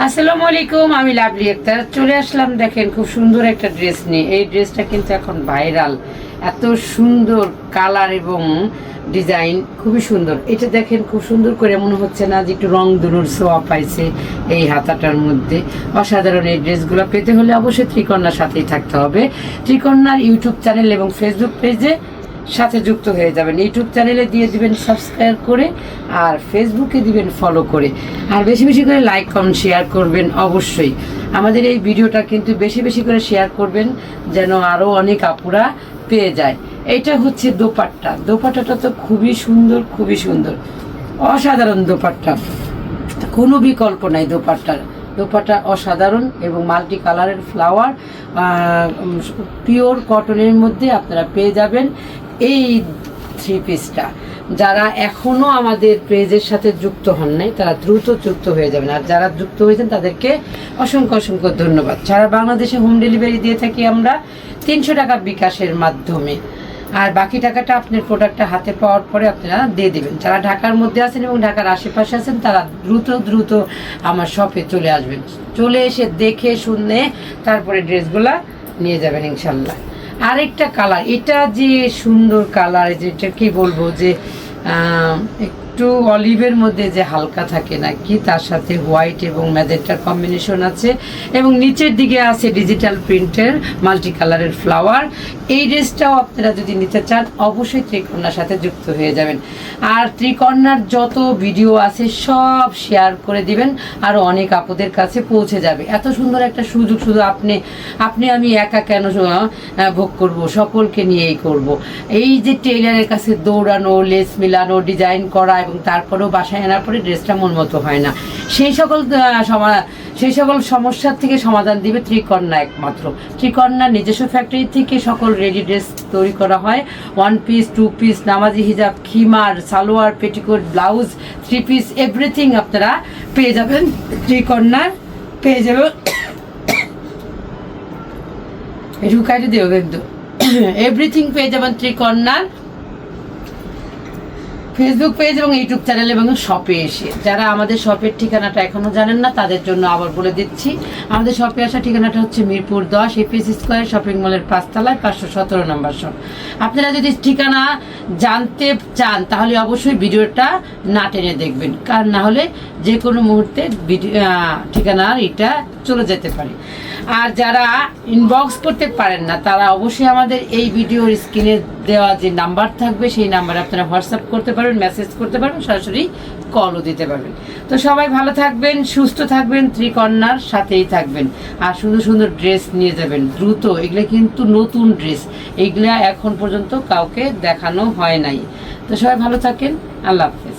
আসসালামু আলাইকুম, আমি লাভলি আক্তার। চলে আসলাম, দেখেন খুব সুন্দর একটা ড্রেস নিয়ে। এই ড্রেসটা কিন্তু এখন ভাইরাল। এত সুন্দর কালার এবং ডিজাইন, খুবই সুন্দর। এটা দেখেন খুব সুন্দর করে মনে হচ্ছে না যে একটু রং দুরুর সোয়া পাইছে এই হাতাটার মধ্যে। অসাধারণ এই ড্রেসগুলো পেতে হলে অবশ্যই ত্রিকন্যার সাথেই থাকতে হবে। ত্রিকন্যার ইউটিউব চ্যানেল এবং ফেসবুক পেজে সাথে যুক্ত হয়ে যাবেন। ইউটিউব চ্যানেলে দিয়ে দিবেন সাবস্ক্রাইব করে আর ফেসবুকে দিবেন ফলো করে। আর বেশি বেশি করে লাইক কমেন্ট শেয়ার করবেন অবশ্যই। আমাদের এই ভিডিওটা কিন্তু বেশি বেশি করে শেয়ার করবেন যেন আরও অনেক আপুরা পেয়ে যায়। এটা হচ্ছে দোপাট্টা। দোপাট্টাটা তো খুবই সুন্দর খুবই সুন্দর। অসাধারণ দোপাট্টা। কোনো বিকল্প নাই দোপাট্টার। দোপাট্টা অসাধারণ এবং মাল্টি কালারের ফ্লাওয়ার পিওর কটনের মধ্যে আপনারা পেয়ে যাবেন। এই থ্রি পিসটা যারা এখনও আমাদের পেজের সাথে যুক্ত হন নাই, তারা দ্রুত যুক্ত হয়ে যাবেন। আর যারা যুক্ত হয়েছেন, তাদেরকে অসংখ্য অসংখ্য ধন্যবাদ। সারা বাংলাদেশে হোম ডেলিভারি দিয়ে থাকি আমরা তিনশো টাকা বিকাশের মাধ্যমে। আর বাকি টাকাটা আপনার প্রোডাক্টটা হাতে পাওয়ার পরে আপনারা দিয়ে দেবেন। যারা ঢাকার মধ্যে আছেন এবং ঢাকার আশেপাশে আছেন, তারা দ্রুত দ্রুত আমার শপে চলে আসবেন। চলে এসে দেখে, শুনে তারপরে ড্রেসগুলা নিয়ে যাবেন ইনশাল্লাহ আরেকটা কালার এটা যে সুন্দর কালার যেটা কি বলব যে একটু অলিভের মধ্যে যে হালকা থাকে নাকি তার সাথে হোয়াইট এবং ম্যাজেন্টার কম্বিনেশন আছে। এবং নিচের দিকে আছে ডিজিটাল প্রিন্টের মাল্টি কালারের ফ্লাওয়ার। এই ড্রেসটাও আপনারা যদি নিতে চান, অবশ্যই ত্রিকন্যার সাথে যুক্ত হয়ে যাবেন। আর ত্রিকন্যার যত ভিডিও আছে, সব শেয়ার করে দিবেন। আর অনেক আপুদের কাছে পৌঁছে যাবে। এত সুন্দর একটা সুযোগ শুধু আপনি আপনি আমি একা কেন ভোগ করব? সকলকে নিয়েই করব। এই যে টেইলারের কাছে দৌড়ানো, লেস মিলানো, ডিজাইন করা এবং তারপরেও বাসায় আনার পরে ড্রেসটা মন মতো হয় না। সেই সকল সেই সকল সমস্যার থেকে সমাধান দিবে ত্রিকন্যা একমাত্র। ত্রিকন্যা নিজস্ব ফ্যাক্টরি থেকে সকল রেডি ড্রেস তৈরি করা হয়। ওয়ান পিস টু পিস নামাজি হিজাব, খিমার, salwar petticoat blouse three piece everything আপনারা পেয়ে যাবেন। ত্রিকন্যার পেয়ে যাবেন। একটু কাটে দিও কিন্তু এভরিথিং পেয়ে যাবেন ত্রিকন্যার। ফেসবুক পেজ এবং ইউটিউব চ্যানেল এবং শপে এসে। যারা আমাদের শপের ঠিকানাটা এখনও জানেন না, তাদের জন্য আবার বলে দিচ্ছি। আমাদের শপে আসা ঠিকানাটা হচ্ছে মিরপুর দশ এপিএস স্কোয়ার শপিং মলের পাঁচতলায়, পাঁচশো সতেরো নম্বর শপ। আপনারা যদি ঠিকানা জানতে চান, তাহলে অবশ্যই ভিডিওটা না টেনে দেখবেন। কারণ না হলে যে কোনো মুহূর্তে ঠিকানার এটা চলে যেতে পারে। আর যারা ইনবক্স করতে পারেন না, তারা অবশ্যই আমাদের এই ভিডিওর স্ক্রিনে দেওয়া যে নাম্বার থাকবে, সেই নাম্বারে আপনারা হোয়াটসঅ্যাপ করতে পারবেন মেসেজ করতে পারবেন, সরাসরি কলও দিতে পারবেন। তো সবাই ভালো থাকবেন, সুস্থ থাকবেন, ত্রিকন্যার সাথেই থাকবেন। আর সুন্দর সুন্দর ড্রেস নিয়ে যাবেন, দ্রুত, এগুলো কিন্তু নতুন ড্রেস এইগুলা এখন পর্যন্ত কাউকে দেখানো হয় নাই। তো সবাই ভালো থাকেন, আল্লাহ হাফেজ।